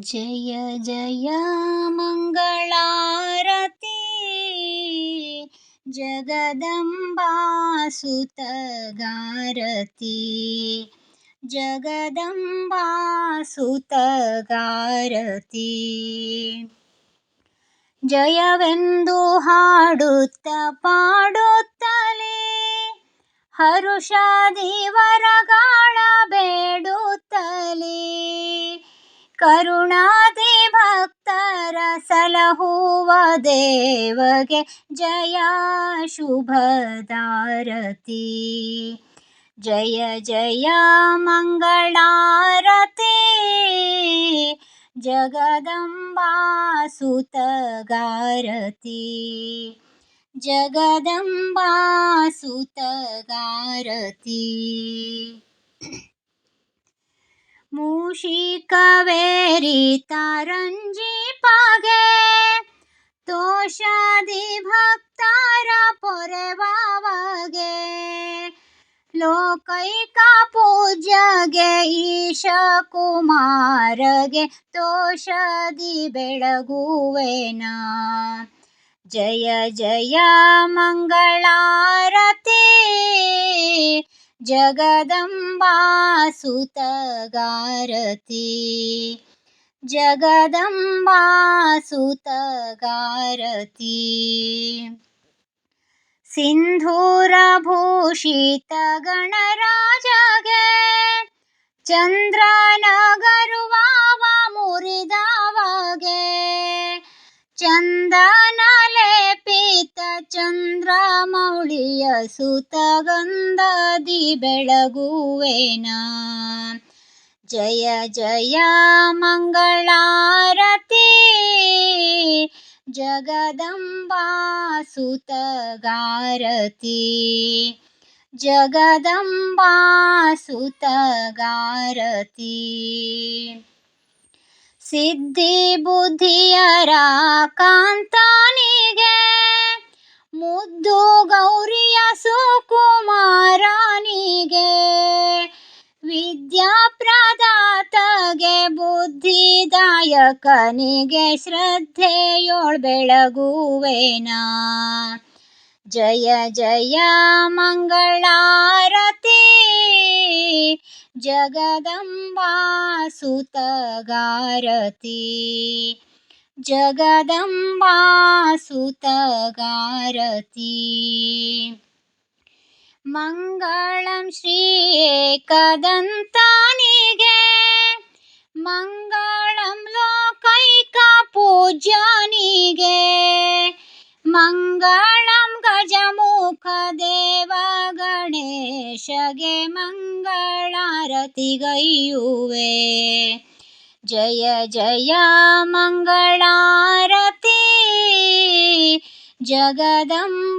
ಜಯ ಜಯ ಮಂಗಳಾರತಿ. ಜಗದಂಬಾಸುತಗಾರತಿ. ಜಗದಂಬಾಸುತಗಾರತಿ. ಜಯವೆಂದು ಹಾಡುತ್ತ ಪಾಡುತ್ತಲೇ. ಹರುಷ ದೇವರಗಾಳ ಬೇಡು ಕರುಣಾದಿ ಭಕ್ತರ ಸಲಹುವ ದೇವಗೆ ಜಯ ಶುಭದಾರತಿ ಜಯ ಜಯ ಮಂಗಳಾರತಿ ಜಗದಂಬಾ ಸುತಗಾರತಿ ಜಗದಂಬಾ ಸುತಗಾರತಿ ಮೂಷಿಕವೇರಿ ತಾರಂಜಿ ಪಾಗೆ. ತೋಷಾದಿ ಭಕ್ತರ ಪೊರೆವಾವಗೆ. ಲೋಕೈಕ ಪೂಜ್ಯಗೆ ಈಶ ಕುಮಾರಗೆ ತೋಷದಿ ಬೆಳಗುವೆನ. ಜಯ ಜಯ ಮಂಗಳಾರತಿ. जगदम्बासुतगारति। जगदम्बासुतगारति। सिन्धूरभूषितगणराजगे। चन्द्रनगरु मुरिदावगे। चन्दन ಗಣರಾಜಗೆ ಚಂದ್ರ ಮೌಳಿಯ ಸುತ ಸುತಗಂಧದಿ ಬೆಳಗುವೆನ. ಜಯ ಜಯ ಮಂಗಳಾರತಿ. ಜಗದಂಬಾ ಸುತಗಾರತಿ. ಜಗದಂಬಾ ಸುತಗಾರತಿ. ಸಿದ್ಧಿ ಬುದ್ಧಿಯರ ಕಾಂತಾನಿಗೆ ಸುಕುಮಾರನಿಗೆ ವಿದ್ಯಾಪ್ರದಾತಗೆ ಬುದ್ಧಿದಾಯಕನಿಗೆ ಶ್ರದ್ಧೆಯೋಳ್ ಬೆಳಗುವೇನ. ಜಯ ಜಯ ಮಂಗಳಾರತಿ ಜಗದಂಬಾ ಸುತಗಾರತಿ ಜಗದಂಬಾ ಸುತಗಾರತಿ ಮಂಗಳಂ ಶ್ರೀ ಏಕದಂತಾನಿಗೆ ಮಂಗಳಂ ಲೋಕೈಕ ಪೂಜ್ಯನಿಗೆ ಮಂಗಳಂ ಗಜಮುಖ ದೇವ ಗಣೇಶಗೆ ಮಂಗಳಾರತಿಗೈಯುವೆ ಜಯ ಜಯ ಮಂಗಳಾರತಿ ಜಗದಂಬಾ